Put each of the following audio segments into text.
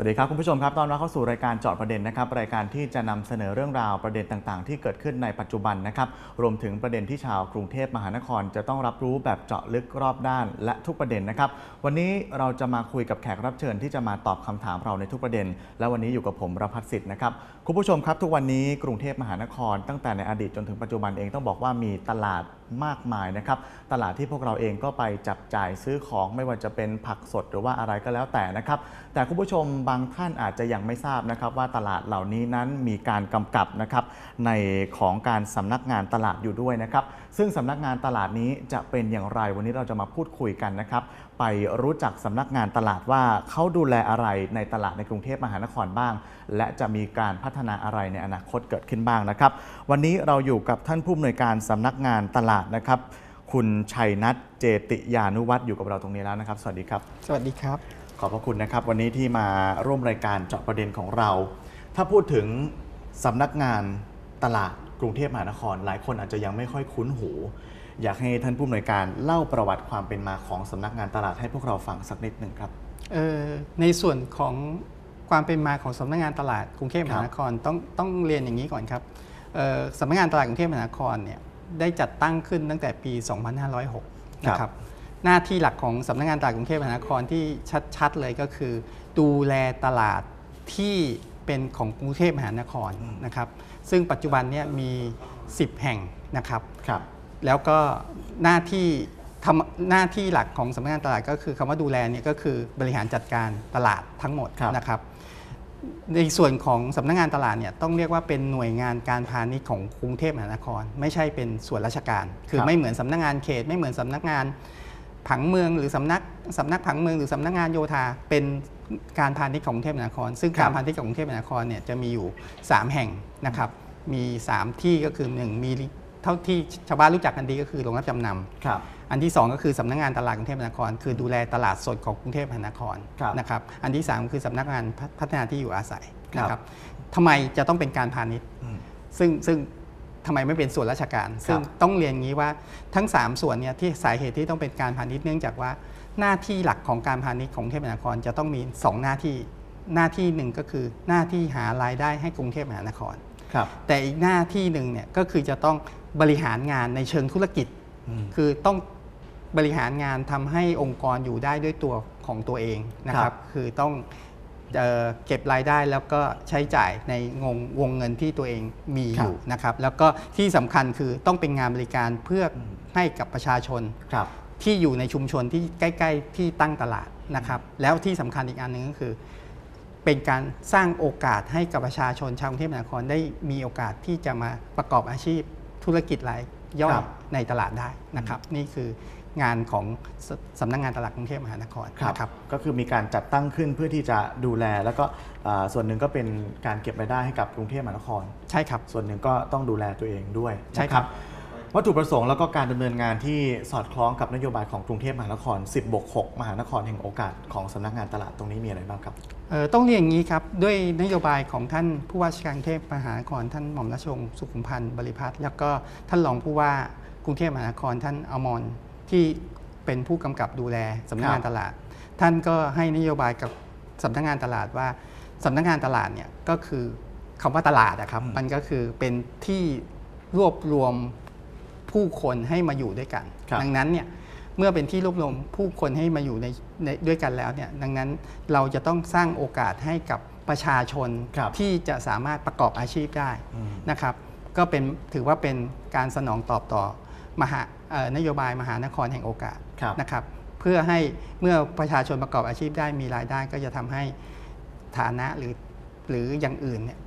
สวัสดีครับคุณผู้ชมครับตอนรับเข้าสู่รายการเจาะประเด็นนะครับรายการที่จะนำเสนอเรื่องราวประเด็นต่างๆ ที่เกิดขึ้นในปัจจุบันนะครับรวมถึงประเด็นที่ชาวกรุงเทพมหานคร จะต้องรับรู้แบบเจาะลึกรอบด้านและทุกประเด็นนะครับวันนี้เราจะมาคุยกับแขกรับเชิญที่จะมาตอบคำถามเราในทุกประเด็น และวันนี้อยู่กับผมรพัฒสิทธิ์นะครับคุณผู้ชมครับทุกวันนี้กรุงเทพมหานคร ตั้งแต่ในอดีตจนถึงปัจจุบันเองต้องบอกว่ามีตลาด มากมายนะครับ ตลาดที่พวกเราเองก็ไปจับจ่ายซื้อของไม่ว่าจะเป็นผักสดหรือว่าอะไรก็แล้วแต่นะครับ แต่คุณผู้ชมบางท่านอาจจะยังไม่ทราบนะครับ ว่าตลาดเหล่านี้นั้นมีการกำกับนะครับในของการสำนักงานตลาดอยู่ด้วยนะครับ ซึ่งสำนักงานตลาดนี้จะเป็นอย่างไรวันนี้เราจะมาพูดคุยกันนะครับ ไปรู้จักสำนักงานตลาดว่าเขาดูแลอะไรในตลาดในกรุงเทพมหานครบ้าง และจะมีการพัฒนาอะไรในอนาคตเกิดขึ้นบ้างนะครับ วันนี้เราอยู่กับท่านผู้อำนวยการสำนักงานตลาดนะครับ คุณชัยนัทเจติยานุวัฒน์อยู่กับเราตรงนี้แล้วนะครับ สวัสดีครับ สวัสดีครับ ขอบพระคุณนะครับ วันนี้ที่มาร่วมรายการเจาะประเด็นของเรา ถ้าพูดถึงสำนักงานตลาดกรุงเทพมหานคร หลายคนอาจจะยังไม่ค่อยคุ้นหู อยากให้ท่านผู้อำนวยการเล่าประวัติความเป็นมาของสำนักงานตลาดให้พวกเราฟังสักนิดหนึ่งครับเอ่อในส่วนของความเป็นมาของสำนักงานตลาดกรุงเทพมหานครต้องต้องเรียนอย่างนี้ก่อนครับเอ่อสำนักงานตลาดกรุงเทพมหานครเนี่ยได้จัดตั้งขึ้นตั้งแต่ปี 2506 นะคครัรับบหน้าที่หลักของสำนักงานตลาดกรุงเทพมหานครที่ชัดๆเลยก็คือ ดูแลตลาดที่เป็นของกรุงเทพมหานครนะครับ ซึ่งปัจจุบันเนี่ยมี 10 แห่งนะครับครับ แล้วก็หน้าที่ทำหน้าที่หลักของสำนักงานตลาดก็คือคำว่าดูแลเนี่ยก็คือบริหารจัดการตลาดทั้งหมดครับนะครับ ในส่วนของสำนักงานตลาดเนี่ยต้องเรียกว่าเป็นหน่วยงานการพาณิชย์ของกรุงเทพมหานคร ไม่ใช่เป็นส่วนราชการ คือไม่เหมือนสำนักงานเขต ไม่เหมือนสำนักงานผังเมืองหรือสำนักสำนักผังเมืองหรือสำนักงานโยธาเป็นการพาณิชย์ของกรุงเทพมหานคร ซึ่งการพาณิชย์ของกรุงเทพมหานครเนี่ยจะมีอยู่ 3 แห่งนะครับมี 3 ที่ก็คือ 1 มี เท่าที่ชาวบ้านรู้จักกันดีก็คือโรงรับจำนำครับ อันที่ 2 ก็คือสำนักงานตลาดกรุงเทพมหานคร คือดูแลตลาดสดของกรุงเทพมหานครครับนะครับ อันที่ 3 คือสำนักงานพัพัฒนาที่อยู่อาศัยครับนะครับทำไมจะต้องเป็นการพาณิชย์อืมซึ่งซึ่งทำไมไม่เป็นส่วนราชการ ซึ่งต้องเรียนงี้ว่าทั้ง 3 ส่วนเนี่ยที่สาเหตุที่ต้องเป็นการพาณิชย์เนื่องจากว่าหน้าที่หลักของการพาณิชย์ของกรุงเทพมหานครจะต้องมี 2 หน้าที่หน้าที่หนึ่งก็คือหน้าที่หารายได้ให้กรุงเทพมหานครครับแต่อีกหน้าที่หนึ่งเนี่ยก็คือจะต้อง บริหารงานในเชิงธุรกิจอืมคือต้องบริหารงานทำให้องค์กรอยู่ได้ด้วยตัวของตัวเองนะคครัรับบคือต้องเอ่อเก็บรายได้แล้วก็ใช้จ่ายในงงวงเงินที่ตัวเองมีอยู่นะครับ แล้วก็ที่สำคัญคือต้องเป็นงานบริการเพื่อให้กับประชาชนครับที่อยู่ในชุมชนที่ใกล้ ๆ ที่ตั้งตลาดนะครับ แล้วที่สำคัญอีกอันหนึ่งก็คือ เป็นการสร้างโอกาสให้กับประชาชนชาวกรุงเทพมหานครได้มีโอกาสที่จะมาประกอบอาชีพ ธุรกิจรายย่อครัยบในตลาดได้นะครับ นี่คืองานของสสำนักงานตลาดกรุงเทพมหานครนะครับก็คือมีการจัดตั้งขึ้นเพื่อที่จะดูแล แล้วก็อ่าส่วนหนึ่งก็เป็นการเก็บรายได้ให้กับกรุงเทพมหานคร ใช่ครับ ส่วนหนึ่งก็ต้องดูแลตัวเองด้วยใช่นะครับ วัตถุประสงค์แล้วก็การดำเนินงานที่สอดคล้องกับนโยบายของกรุงเทพมหานคร 10บวก6มหานครแห่งโอกาสของสำนักงานตลาดตรงนี้มีอะไรบ้างครับเอ่อต้องเรียนอย่างนี้ครับ ด้วยนโยบายของท่านผู้ว่าราชการกรุงเทพมหานครท่านหม่อมราชวงศ์สุขุมพันธ์บริพัตรแล้วก็ท่านรองผู้ว่ากรุงเทพมหานครท่านอมรที่เป็นผู้กำกับดูแลสำนักงานตลาด ท่านก็ให้นโยบายกับสำนักงานตลาดว่าสำนักงานตลาดเนี่ยก็คือคำว่าตลาดนะครับอืมมันก็คือเป็นที่รวบรวม ผู้คนให้มาอยู่ด้วยกันครับดังนั้นเนี่ยเมื่อเป็นที่รวบรวมผู้คนให้มาอยู่ในในด้วยกันแล้วเนี่ยดังนั้นเราจะต้องสร้างโอกาสให้กับประชาชนครับที่จะสามารถประกอบอาชีพได้อืมนะครับ ก็เป็นถือว่าเป็นการสนองตอบต่อมหาเอ่อนโยบายมหานครแห่งโอกาสครับนะครับ เพื่อให้เมื่อประชาชนประกอบอาชีพได้มีรายได้ก็จะทำให้ฐานะหรือหรืออย่างอื่นเนี่ย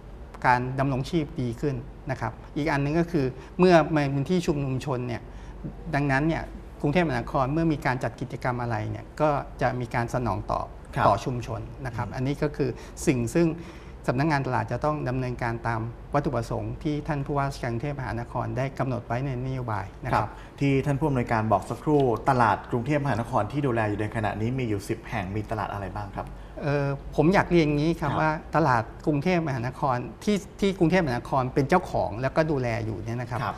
การดำรงชีพดีขึ้นนะครับ อีกอันหนึงก็คือเมื่อมันเป็นที่ชุมนุมชนเนี่ยดังนั้นเนี่ยกรุงเทพมหานครเมื่อมีการจัดกิจกรรมอะไรเนี่ยก็จะมีการสนองตอบครับต่อชุมชนนะครับ อันนี้ก็คือสิ่งซึ่งสำนักงานตลาดจะต้องดำเนินการตามวัตถุประสงค์ที่ท่านผู้ว่าราชการกรุงเทพมหานครได้กำหนดไว้ในนโยบายนะคครัรับบที่ท่านผู้อำนวยการบอกสักครู่ตลาดกรุงเทพมหานครที่ดูแลอยู่ในขณะนี้มีอยู่ 10 แห่งมีตลาดอะไรบ้างครับเอ่อ ผมอยากเรียนอย่างนี้ครับครับว่าตลาดกรุงเทพมหานครที่ที่กรุงเทพมหานครเป็นเจ้าของแล้วก็ดูแลอยู่เนี่ยนะครับครับ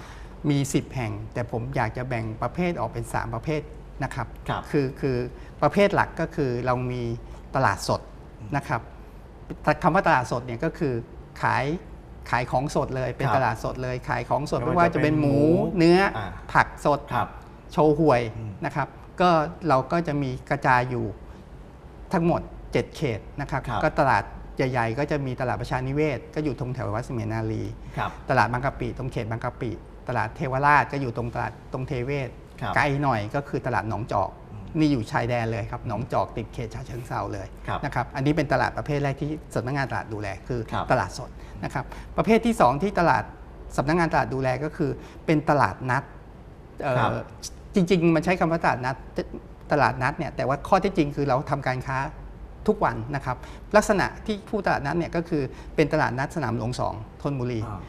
มี 10 แห่ง แต่ผมอยากจะแบ่งประเภทออกเป็น 3 ประเภทนะครับครับคือคือประเภทหลักก็คือเรามีตลาดสดนะครับคำว่าตลาดสดเนี่ยก็คือขายขายของสดเลยเป็นครับตลาดสดเลย ขายของสดไม่ไม่ว่าว่าจะจะเป็นเป็นหมูหมูเนื้ออ่าผักสดครับโชว์หวยอืมนะครับ ก็เราก็จะมีกระจายอยู่ทั้งหมด 7 เขตนะครับครับก็ตลาดใหญ่ๆ ก็จะมีตลาดประชานิเวศ ก็อยู่ตรงแถววัดเสมียนารีครับตลาดบางกะปิตรงเขตบางกะปิ ตลาดเทวราชก็อยู่ตรงตลาดตรงเทเวศครับไกลหน่อยก็คือตลาดหนองจอกอืมนี่อยู่ชายแดนเลยครับหนองจอกติดเขตฉะเชิงเซาเลยครับนะครับอันนี้เป็นตลาดประเภทแรกที่สำนักงานตลาดดูแลคือครับตลาดสดนะครับประเภทที่ 2 ที่ตลาดสำนักงานตลาดดูแลก็คือ เป็นตลาดนัดเอ่อครับจริง ๆ มันใช้คำว่าตลาดนัดตลาดนัดเนี่ยแต่ว่าข้อเท็จจริงคือเราทำการค้า ทุกวันนะครับลักษณะที่ผู้ตลาดนัดเนี่ยก็คือเป็นตลาดนัดสนามหลวงสองธนบุรีอ่า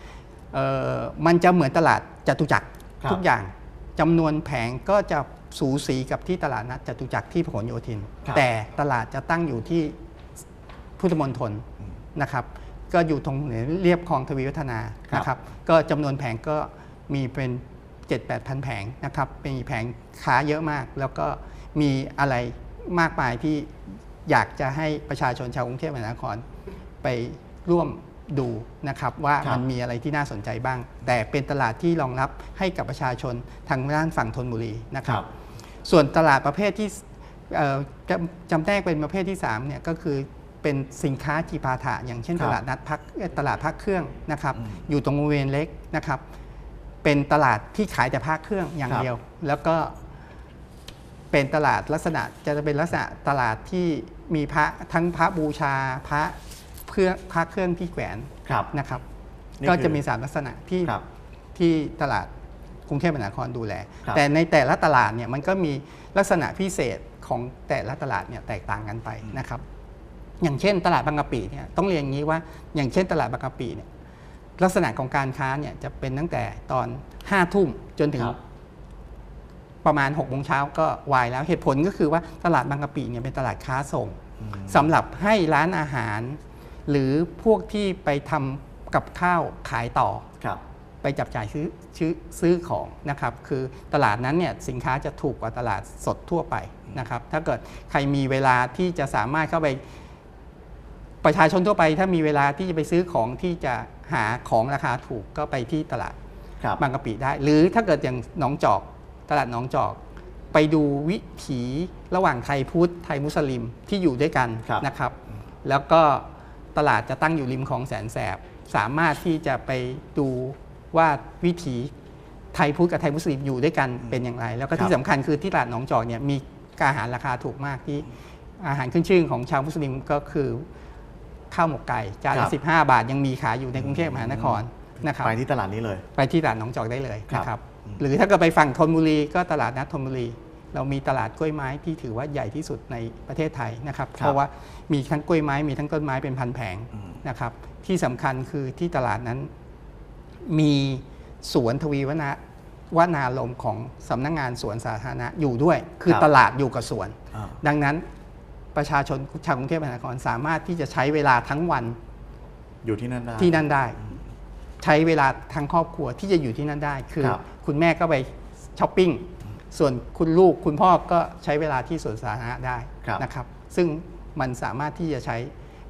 เอ่อมันจะเหมือนตลาดจตุจักรครับทุกอย่างจำนวนแผงก็จะสูสีกับที่ตลาดนัดจตุจักรที่พหลโยธินครับแต่ตลาดจะตั้งอยู่ที่พุทธมณฑลนะครับ ก็อยู่ตรงเรียบคลองทวีวัฒนาครับนะครับก็จำนวนแผงก็มีเป็น7 8 0 0 0 แผงนะครับมีแผงค้าเยอะมาก แล้วก็มีอะไรมากมายที่ อยากจะให้ประชาชนชาวกรุงเทพมหานครไปร่วมดูนะครับว่าครับมันมีอะไรที่น่าสนใจบ้าง แต่เป็นตลาดที่รองรับให้กับประชาชนทางด้านฝั่งธนบุรีนะครับ ส่วนตลาดประเภทที่เอ่อจำจำแนกเป็นประเภทที่3เนี่ยก็คือเป็นสินค้าจีปาถะอย่างเช่นครัตบลาดนัดพักเอ่อตลาดพักเครื่องนะครับอืมอยู่ตรงบริเวณเล็กนะครับ เป็นตลาดที่ขายแต่พักเครื่องอย่างครับเดียว แล้วก็เป็นตลาดลักษณะจะเป็นลักษณะตลาดที่ มีพระทั้งพระบูชาพระเครื่องพระเครื่องที่แขวนครับ นะครับ นี่ก็คือจะมีสามลักษณะที่ครับที่ตลาดกรุงเทพมหานครดูแล ครับ แต่ในแต่ละตลาดเนี่ยมันก็มีลักษณะพิเศษของแต่ละตลาดเนี่ยแตกต่างกันไปนะครับ อย่างเช่นตลาดบางกะปิเนี่ยต้องเรียนอย่างนี้ว่าอย่างเช่นตลาดบางกะปิเนี่ยลักษณะของการค้าเนี่ยจะเป็นตั้งแต่ตอน5้าทุ่มจนถึงครับ ประมาณ6กโมงเช้าก็วายแล้วเหตุผลก็คือว่าตลาดบางกะปิเนี่ยเป็นตลาดค้าส่งอืมสำหรับให้ร้านอาหาร หรือพวกที่ไปทำกับข้าวขายต่อครับไปจับจ่ายซื้อซื้อซื้อของนะครับ คือตลาดนั้นเนี่ยสินค้าจะถูกกว่าตลาดสดทั่วไปนะครับ ถ้าเกิดใครมีเวลาที่จะสามารถเข้าไป ประชาชนทั่วไป ถ้ามีเวลาที่จะไปซื้อของที่จะหาของราคาถูกก็ไปที่ตลาดครับบางกะปิได้ หรือถ้าเกิดอย่างหนองจอก ตลาดหนองจอก ไปดูวิถีระหว่างไทยพุทธไทยมุสลิมที่อยู่ด้วยกันครับนะครับ แล้วก็ตลาดจะตั้งอยู่ริมคลองแสนแสบ สามารถที่จะไปดูว่าวิถีไทยพุทธกับไทยมุสลิมอยู่ด้วยกันเป็นอย่างไร แล้วก็ครับที่สำคัญคือที่ตลาดหนองจอกเนี่ยมีอาหารราคาถูกมากที่อาหารขึ้นชื่อของชาวมุสลิมก็คือข้าวหมกไก่จานครัละบ15บาทยังมีขายอยู่ในกรุงเทพมหานครนะครับไปที่ตลาดนี้เลย ไปที่ตลาดหนองจอกได้เลยครับนะครับ หรือถ้าเกิดไปฝั่งธนบุรีก็ตลาดนัดธนบุรี เรามีตลาดกล้วยไม้ที่ถือว่าใหญ่ที่สุดในประเทศไทยนะครับครับเพราะว่ามีทั้งกล้วยไม้มีทั้งต้นไม้เป็นพันแผงอืมนะครับที่สำคัญคือที่ตลาดนั้นมีสวนทวีวนาวนารมณ์ของสำนักงงานสวนสาธารณะอยู่ด้วย คือครับตลาดอยู่กับสวนอ่าดังนั้นประชาชนชาวกรุงเทพมหานครสามารถที่จะใช้เวลาทั้งวันอยู่ที่นั่นได้ที่นั่นได้ ใช้เวลาทั้งครอบครัวที่จะอยู่ที่นั่นได้คือครับ คุณแม่ก็ไปช้อปปิ้งส่วนคุณลูกคุณพ่อก็ใช้เวลาที่สวนสาธารณะได้ครับนะครับซึ่งมันสามารถที่จะใช้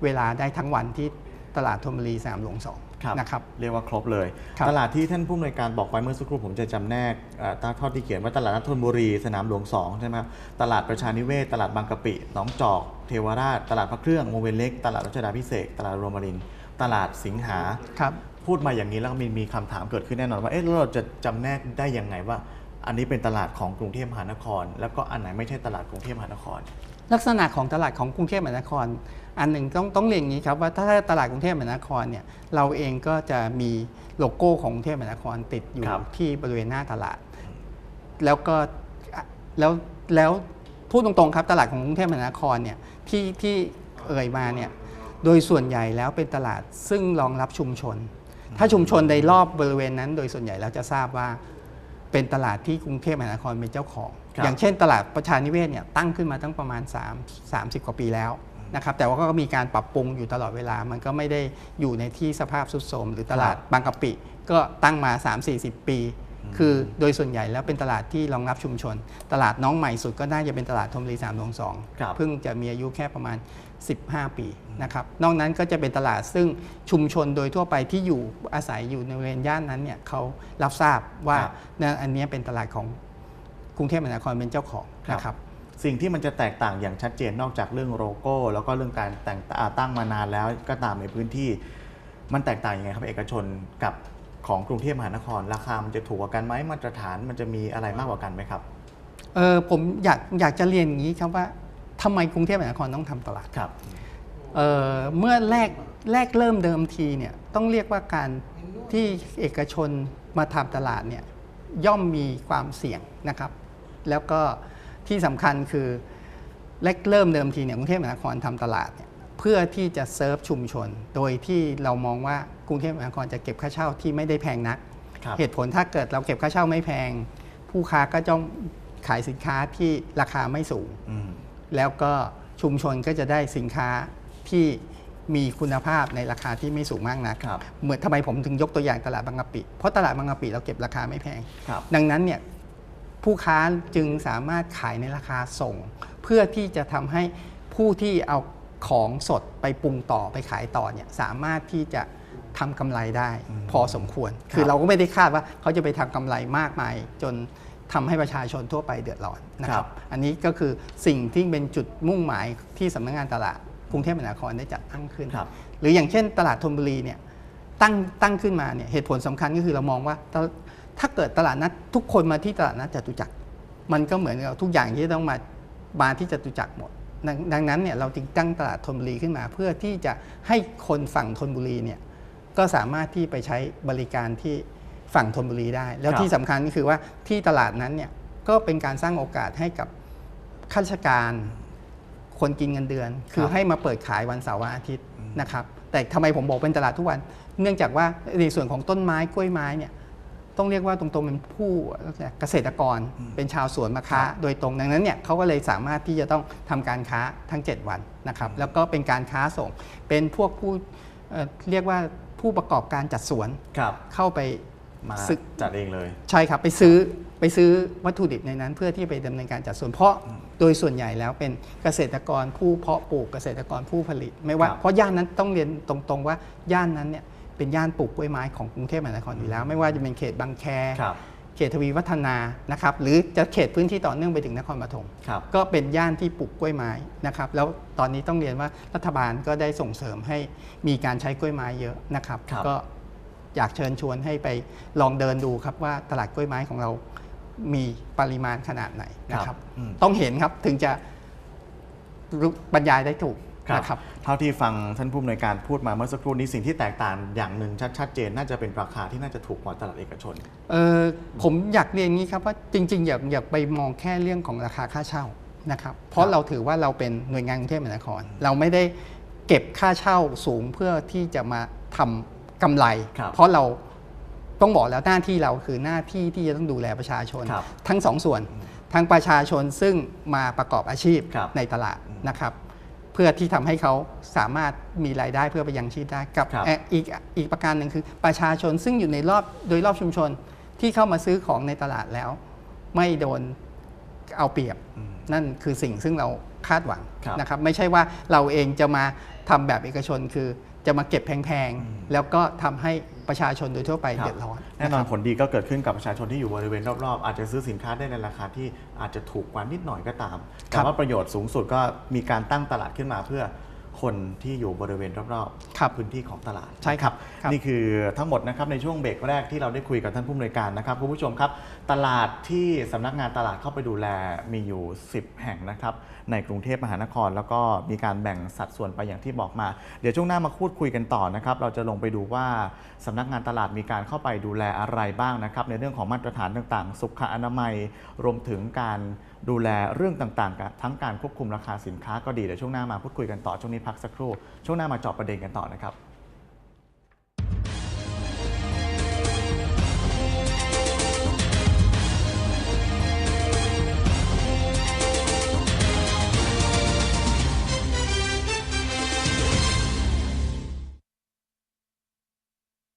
เวลาได้ทั้งวันที่ตลาดธนบุรีสนามหลวงสองครับนะครับเรียกว่าครบเลยครับตลาดที่ท่านผู้อำนวยการบอกไว้เมื่อสักครู่ผมจะจำแนกเอ่อตามเท่าที่เขียนว่าตลาดนัดธนบุรีสนามหลวงสองใช่ไหมครับตลาดประชานิเวศ ตลาดบางกะปิหนองจอก เทวราช ตลาดพระเครื่องวงเวียนเล็ก ตลาดรัชดาพิเศษกตลาดโรมารินทร์ตลาดสิงหาครับ พูดมาอย่างนี้แล้วก็มีมีคำถามเกิดขึ้นแน่นอนว่าเอ๊ะแล้วเราจะจำแนกได้ยังไงว่า อันนี้เป็นตลาดของกรุงเทพมหานคร แล้วก็อันไหนไม่ใช่ตลาดกรุงเทพมหานคร ลักษณะของตลาดของกรุงเทพมหานคร อันหนึ่งต้องต้องเรียนอย่างนี้ครับว่าถ้าตลาดกรุงเทพมหานครเนี่ยเราเองก็จะมีโลโก้ของกรุงเทพมหานครติดอยู่ครับ ที่บริเวณหน้าตลาด แล้วก็อะแล้วแล้วพูดตรงๆครับตลาดของกรุงเทพมหานครเนี่ยที่ที่เอ่ยมาเนี่ยโดยส่วนใหญ่แล้วเป็นตลาดซึ่งรองรับชุมชน ถ้าชุมชนในรอบบริเวณนั้น โดยส่วนใหญ่แล้วจะทราบว่าเป็นตลาดที่กรุงเทพมหานครเป็นเจ้าของครับอย่างเช่น ตลาดประชานิเวศเนี่ยตั้งขึ้นมาตั้งประมาณ 3 30 กว่าปีแล้วนะครับแต่ว่าก็มีการปรับปรุงอยู่ตลอดเวลา มันก็ไม่ได้อยู่ในที่สภาพสุดโทรมหรือตลาดบางกะปิ ก็ตั้งมา 3-40 ปี คือโดยส่วนใหญ่แล้วเป็นตลาดที่รองรับชุมชน ตลาดน้องใหม่สุดก็น่าจะเป็นตลาดธมรีสามหลวงสองครับเพิ่งจะมีอายุแค่ประมาณ 15 ปีนะครับ นอกนั้นก็จะเป็นตลาดซึ่งชุมชนโดยทั่วไปที่อยู่อาศัยอยู่ในบริเวณย่านนั้นเนี่ยเขารับทราบว่าครับนะอันเนี้ยเป็นตลาดของกรุงเทพมหานครเป็นเจ้าของนะครับ สิ่งที่มันจะแตกต่างอย่างชัดเจนนอกจากเรื่องโลโก้ แล้วก็เรื่องการแต่งอ่าตั้งมานานแล้วก็ตามในพื้นที่ มันแตกต่างยังไงครับเอกชนกับของกรุงเทพมหานคร ราคามันจะถูกกว่ากันไหมมาตรฐานมันจะมีอะไรมากกว่ากันไหมครับเออผมอยากอยากจะเรียนอย่างนี้ครับว่า ทำไมกรุงเทพมหานครต้องทำตลาดครับเอ่อเมื่อแรกแรกเริ่มเดิมทีเนี่ยต้องเรียกว่าการที่เอกชนมาทำตลาดเนี่ยย่อมมีความเสี่ยงนะครับ แล้วก็ที่สำคัญคือแรกเริ่มเดิมทีเนี่ยกรุงเทพมหานครทำตลาดเนี่ยเพื่อที่จะเซิร์ฟชุมชน โดยที่เรามองว่ากรุงเทพมหานครจะเก็บค่าเช่าที่ไม่ได้แพงนักครับเหตุผลถ้าเกิดเราเก็บค่าเช่าไม่แพง ผู้ค้าก็จ้องขายสินค้าที่ราคาไม่สูงอืม แล้วก็ชุมชนก็จะได้สินค้าที่มีคุณภาพในราคาที่ไม่สูงมากนักครับเหมือนทำไมผมถึงยกตัวอย่างตลาดบางกะปิ เพราะตลาดบางกะปิเราเก็บราคาไม่แพงครับดังนั้นเนี่ยผู้ค้าจึงสามารถขายในราคาส่ง เพื่อที่จะทำให้ผู้ที่เอาของสดไปปรุงต่อไปขายต่อเนี่ยสามารถที่จะทำกำไรได้ พอสมควร คือเราก็ไม่ได้คาดว่าเขาจะไปทำกำไรมากมายจน ทำให้ประชาชนทั่วไปเดือดร้อนนะคครัรับบอันนี้ก็คือสิ่งที่เป็นจุดมุ่งหมายที่สำนักงานตลาดกรุงเทพมหานครได้จัดตั้งขึ้นครับหรืออย่างเช่น ตลาดธนบุรีเนี่ยตั้งตั้งขึ้นมาเนี่ยเหตุผลสำคัญก็คือเรามองว่าตลถ้าเกิดตลาดนัดทุกคนมาที่ตลาดนัดจตุจักร มันก็เหมือนกับทุกอย่างที่ต้องมามาที่จตุจักรหมดดังดังนั้นเนี่ยเราจึงตั้งตลาดธนบุรีขึ้นมา เพื่อที่จะให้คนฝั่งธนบุรีเนี่ยก็สามารถที่ไปใช้บริการที่ ฝั่งธนบุรีได้ แล้วครับที่สำคัญก็คือว่าที่ตลาดนั้นเนี่ยก็เป็นการสร้างโอกาสให้กับข้าราชการคนกินเงินเดือน คือให้มาเปิดขายวันเสาร์วันอาทิตย์นะครับ แต่ทำไมผมบอกเป็นตลาดทุกวัน เนื่องจากว่าในส่วนของต้นไม้กล้วยไม้เนี่ยต้องเรียกว่าตรงๆเป็นผู้เกษตรกรเป็นชาวสวนมาค้า โดยตรงดังนั้นเนี่ยเขาก็เลยสามารถที่จะต้องทำการค้าทั้ง 7 วันนะครับ แล้วก็เป็นการค้าส่ง เป็นพวกผู้เอ่อเรียกว่าผู้ประกอบการจัดสวนครับเข้าไป มาศึกจัดเองเลย ใช่ครับไปซื้อไปซื้อวัตถุดิบในนั้น เพื่อที่ไปดำเนินการจัดสวนเพราะโดยส่วนใหญ่แล้วเป็นเกษตรกรผู้เพาะปลูกเกษตรกรผู้ผลิต ไม่ว่าครับเพราะย่านนั้นต้องเรียนตรงๆว่าย่านนั้นเนี่ยเป็นย่านปลูกกล้วยไม้ของกรุงเทพมหานครอยู่แล้ว ไม่ว่าจะเป็นเขตบางแคครับเขตทวีวัฒนานะครับหรือจะเขตพื้นที่ต่อเนื่องไปถึงนครปฐมครับก็เป็นย่านที่ปลูกกล้วยไม้นะครับแล้วตอนนี้ต้องเรียนว่ารัฐบาลก็ได้ส่งเสริมให้มีการใช้กล้วยไม้เยอะนะครับครับก็ อยากเชิญชวนให้ไปลองเดินดูครับว่าตลาดกล้วยไม้ของเรามีปริมาณขนาดไหนนะครับอืมต้องเห็นครับถึงจะรู้บรรยายได้ถูกครับนะครับเท่าที่ฟังท่านผู้อำนวยการพูดมาเมื่อสักครู่นี้สิ่งที่แตกต่างอย่างหนึ่งชัดชัดเจน น่าจะเป็นราคาที่น่าจะถูกกว่าตลาดเอกชนเออผมอยากเรียนงี้ครับว่าจริงๆ อยากอยากไปมองแค่เรื่องของราคาค่าเช่านะครับ เพราะเราถือว่าเราเป็นหน่วยงานกรุงเทพมหานคร เราไม่ได้เก็บค่าเช่าสูงเพื่อที่จะมาทำ กำไรครับเพราะเราต้องบอกแล้วหน้าที่เราคือหน้าที่ที่จะต้องดูแลประชาชนครับทั้งสองส่วนทั้งประชาชนซึ่งมาประกอบอาชีพครับในตลาดนะครับ เพื่อที่ทำให้เขาสามารถมีรายได้เพื่อไปยังชีพได้กับครับเอ่ออีกอีกประการหนึ่งคือประชาชนซึ่งอยู่ในรอบโดยรอบชุมชนที่เข้ามาซื้อของในตลาดแล้ว ไม่โดนเอาเปรียบอืมนั่นคือสิ่งซึ่งเราคาดหวังครับนะครับ ไม่ใช่ว่าเราเองจะมาทำแบบเอกชนคือ จะมาเก็บแพงๆ แล้วก็ทำให้ประชาชนโดยทั่วไปครับเดือดร้อนแน่นอคนรับผลดีก็เกิดขึ้นกับประชาชนที่อยู่บริเวณรอบๆ อาจจะซื้อสินค้าได้ในราคาที่อาจจะถูกกว่านิดหน่อยก็ตาม แต่ครับว่าประโยชน์สูงสุดก็มีการตั้งตลาดขึ้นมาเพื่อ คนที่อยู่บริเวณรอบครับพื้นที่ของตลาดใช่ครับครับ นี่คือทั้งหมดนะครับในช่วงเบรกแรกที่เราได้คุยกับท่านผู้อำนวยการนะครับคุณผู้ชมครับ ตลาดที่สำนักงานตลาดเข้าไปดูแลมีอยู่ 10 แห่งนะครับในกรุงเทพมหานคร แล้วก็มีการแบ่งสัดส่วนไปอย่างที่บอกมา เดี๋ยวช่วงหน้ามาพูดคุยกันต่อนะครับเราจะลงไปดูว่าสำนักงานตลาดมีการเข้าไปดูแลอะไรบ้างนะครับในเรื่องของมาตรฐานต่างๆ สุขอนามัยรวมถึงการดูแลเรื่องต่างๆ ทั้งการควบคุมราคาสินค้าก็ดีเดี๋ยวช่วงหน้ามาพูดคุยกันต่อช่วงนี้พักสักครู่ ช่วงหน้ามาเจาะประเด็นกันต่อนะครับ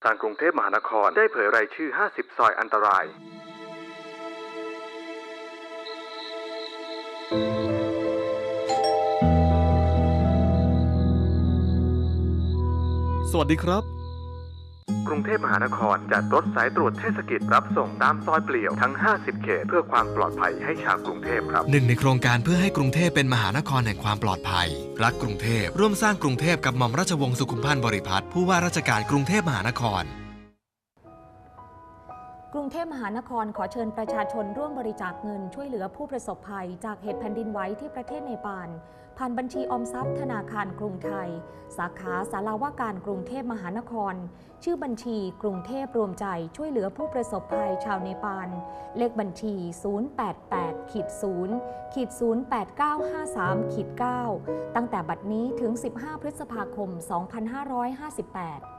ทางกรุงเทพมหานครได้เผยรายชื่อ 50 ซอยอันตราย วัสดีครับ กรุงเทพมหานครจัดรถสายตรวจเทศกิจรับส่งตามซอยเปลี่ยวทั้ง 50 เขต เพื่อความปลอดภัยให้ชาวกรุงเทพครับ หนึ่งในโครงการเพื่อให้กรุงเทพเป็นมหานครแห่งความปลอดภัย รักกรุงเทพร่วมสร้างกรุงเทพกับหม่อมราชวงศ์สุขุมพันธ์บริพัตรผู้ว่าราชการกรุงเทพมหานครกรุงเทพมหานครขอเชิญประชาชนร่วมบริจาคเงินช่วยเหลือผู้ประสบภัย จากเหตุแผ่นดินไหวที่ประเทศเนปาล ผ่านบัญชีออมทรัพย์ธนาคารกรุงไทย สาขาสาราว่าการกรุงเทพมหานคร ชื่อบัญชีกรุงเทพรวมใจช่วยเหลือผู้ประสบภัยชาวเนปาล เลขบัญชี 088ขีด0ขีด08953ขีด9ตั้งแต่บัดนี้ถึง 15 พฤษภาคม 2558